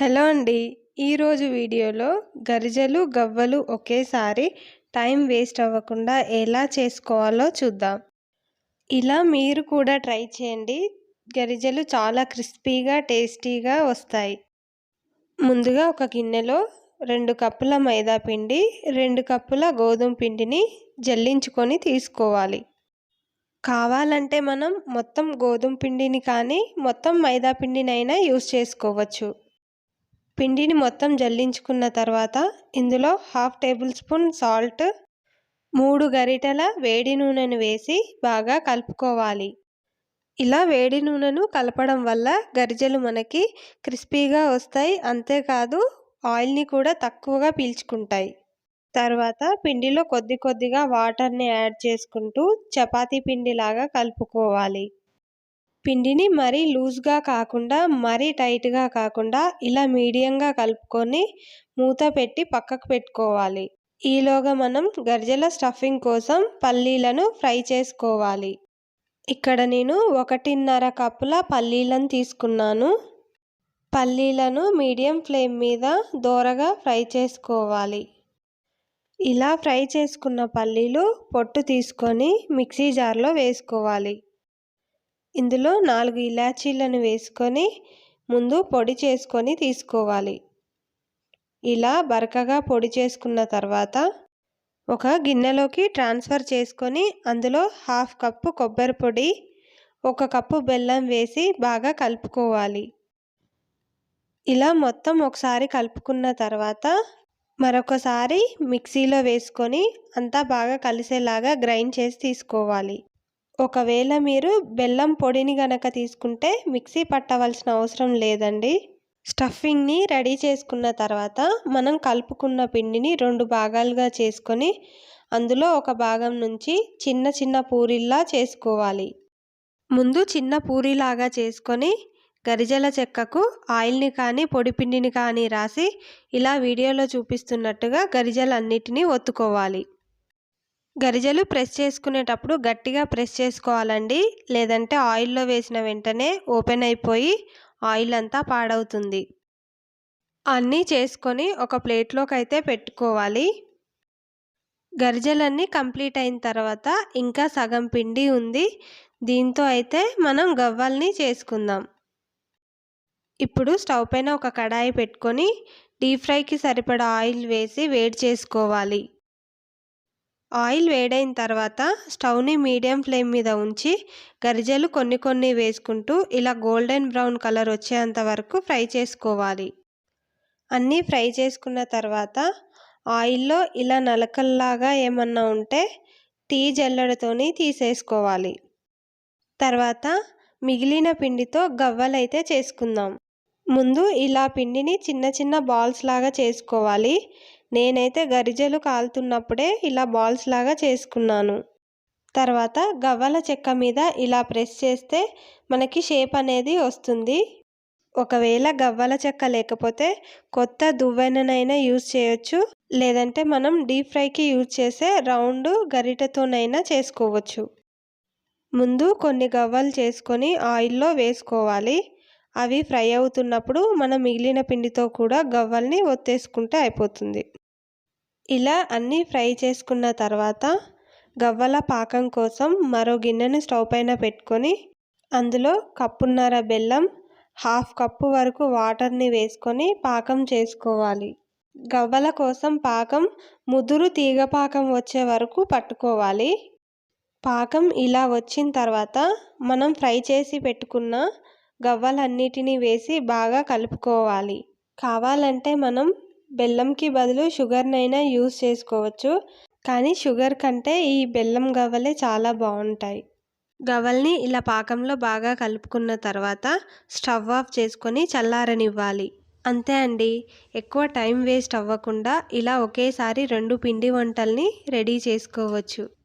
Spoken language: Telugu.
హలో అండి. ఈరోజు వీడియోలో గరిజలు గవ్వలు ఒకేసారి టైం వేస్ట్ అవ్వకుండా ఎలా చేసుకోవాలో చూద్దాం. ఇలా మీరు కూడా ట్రై చేయండి. గరిజలు చాలా క్రిస్పీగా టేస్టీగా వస్తాయి. ముందుగా ఒక గిన్నెలో రెండు కప్పుల మైదా పిండి రెండు కప్పుల గోధుమ పిండిని జల్లించుకొని తీసుకోవాలి. కావాలంటే మనం మొత్తం గోధుమ పిండిని కానీ మొత్తం మైదా పిండినైనా యూస్ చేసుకోవచ్చు. పిండిని మొత్తం జల్లించుకున్న తర్వాత ఇందులో హాఫ్ టేబుల్ స్పూన్ సాల్ట్ మూడు గరిటెల వేడి నూనెను వేసి బాగా కలుపుకోవాలి. ఇలా వేడి నూనెను కలపడం వల్ల గరిజలు మనకి క్రిస్పీగా వస్తాయి అంతేకాదు ఆయిల్ని కూడా తక్కువగా పీల్చుకుంటాయి. తర్వాత పిండిలో కొద్ది కొద్దిగా వాటర్ని యాడ్ చేసుకుంటూ చపాతీ పిండిలాగా కలుపుకోవాలి. పిండిని మరీ లూజ్గా కాకుండా మరీ టైట్గా కాకుండా ఇలా మీడియంగా కలుపుకొని మూత పెట్టి పక్కకు పెట్టుకోవాలి. ఈలోగా మనం గర్జల స్టఫింగ్ కోసం పల్లీలను ఫ్రై చేసుకోవాలి. ఇక్కడ నేను ఒకటిన్నర కప్పుల పల్లీలను తీసుకున్నాను. పల్లీలను మీడియం ఫ్లేమ్ మీద దోరగా ఫ్రై చేసుకోవాలి. ఇలా ఫ్రై చేసుకున్న పల్లీలు పొట్టు తీసుకొని మిక్సీ జార్లో వేసుకోవాలి. ఇందులో నాలుగు ఇలాచీలను వేసుకొని ముందు పొడి చేసుకొని తీసుకోవాలి. ఇలా బరకగా పొడి చేసుకున్న తర్వాత ఒక గిన్నెలోకి ట్రాన్స్ఫర్ చేసుకొని అందులో హాఫ్ కప్పు కొబ్బరి పొడి ఒక కప్పు బెల్లం వేసి బాగా కలుపుకోవాలి. ఇలా మొత్తం ఒకసారి కలుపుకున్న తర్వాత మరొకసారి మిక్సీలో వేసుకొని అంతా బాగా కలిసేలాగా గ్రైండ్ చేసి తీసుకోవాలి. ఒకవేళ మీరు బెల్లం పొడిని గనక తీసుకుంటే మిక్సీ పట్టవలసిన అవసరం లేదండి. స్టఫింగ్ని రెడీ చేసుకున్న తర్వాత మనం కలుపుకున్న పిండిని రెండు భాగాలుగా చేసుకొని అందులో ఒక భాగం నుంచి చిన్న చిన్న పూరిల్లా చేసుకోవాలి. ముందు చిన్న పూరిలాగా చేసుకొని గరిజల చెక్కకు ఆయిల్ని కానీ పొడి పిండిని కానీ రాసి ఇలా వీడియోలో చూపిస్తున్నట్టుగా గరిజలన్నిటినీ ఒత్తుకోవాలి. గరిజలు ప్రెస్ చేసుకునేటప్పుడు గట్టిగా ప్రెస్ చేసుకోవాలండి. లేదంటే ఆయిల్లో వేసిన వెంటనే ఓపెన్ అయిపోయి ఆయిల్ అంతా పాడవుతుంది. అన్నీ చేసుకొని ఒక ప్లేట్లోకి అయితే పెట్టుకోవాలి. గరిజలన్నీ కంప్లీట్ అయిన తర్వాత ఇంకా సగం పిండి ఉంది. దీంతో అయితే మనం గవ్వల్ని చేసుకుందాం. ఇప్పుడు స్టవ్ పైన ఒక కడాయి పెట్టుకొని డీప్ ఫ్రైకి సరిపడా ఆయిల్ వేసి వేడి చేసుకోవాలి. ఆయిల్ వేడైన తర్వాత స్టవ్ని మీడియం ఫ్లేమ్ మీద ఉంచి గరిజలు కొన్ని కొన్ని వేసుకుంటూ ఇలా గోల్డెన్ బ్రౌన్ కలర్ వచ్చేంత వరకు ఫ్రై చేసుకోవాలి. అన్నీ ఫ్రై చేసుకున్న తర్వాత ఆయిల్లో ఇలా నలకల్లాగా ఏమన్నా ఉంటే టీ జల్లెడతోని తీసేసుకోవాలి. తర్వాత మిగిలిన పిండితో గవ్వలైతే చేసుకుందాం. ముందు ఇలా పిండిని చిన్న చిన్న బాల్స్ లాగా చేసుకోవాలి. నేనైతే గరిజలు కాలుతున్నప్పుడే ఇలా బాల్స్ లాగా చేసుకున్నాను. తర్వాత గవ్వల చెక్క మీద ఇలా ప్రెస్ చేస్తే మనకి షేప్ అనేది వస్తుంది. ఒకవేళ గవ్వల చెక్క లేకపోతే కొత్త దువ్వెననైనా యూజ్ చేయొచ్చు. లేదంటే మనం డీప్ ఫ్రైకి యూజ్ చేసే రౌండ్ గరిటతోనైనా చేసుకోవచ్చు. ముందు కొన్ని గవ్వలు చేసుకొని ఆయిల్లో వేసుకోవాలి. అవి ఫ్రై అవుతున్నప్పుడు మనం మిగిలిన పిండితో కూడా గవ్వల్ని ఒత్తేసుకుంటే అయిపోతుంది. ఇలా అన్నీ ఫ్రై చేసుకున్న తర్వాత గవ్వల పాకం కోసం మరో గిన్నెని స్టవ్ పైన పెట్టుకొని అందులో కప్పున్నర బెల్లం హాఫ్ కప్పు వరకు వాటర్ని వేసుకొని పాకం చేసుకోవాలి. గవ్వల కోసం పాకం ముదురు తీగ పాకం వచ్చే వరకు పట్టుకోవాలి. పాకం ఇలా వచ్చిన తర్వాత మనం ఫ్రై చేసి పెట్టుకున్న గవ్వలన్నిటినీ వేసి బాగా కలుపుకోవాలి. కావాలంటే మనం బెల్లంకి బదులు షుగర్నైనా యూస్ చేసుకోవచ్చు. కానీ షుగర్ కంటే ఈ బెల్లం గవ్వలే చాలా బాగుంటాయి. గవ్వల్ని ఇలా పాకంలో బాగా కలుపుకున్న తర్వాత స్టవ్ ఆఫ్ చేసుకొని చల్లారనివ్వాలి. అంతే అండి. ఎక్కువ టైం వేస్ట్ అవ్వకుండా ఇలా ఒకేసారి రెండు పిండి వంటల్ని రెడీ చేసుకోవచ్చు.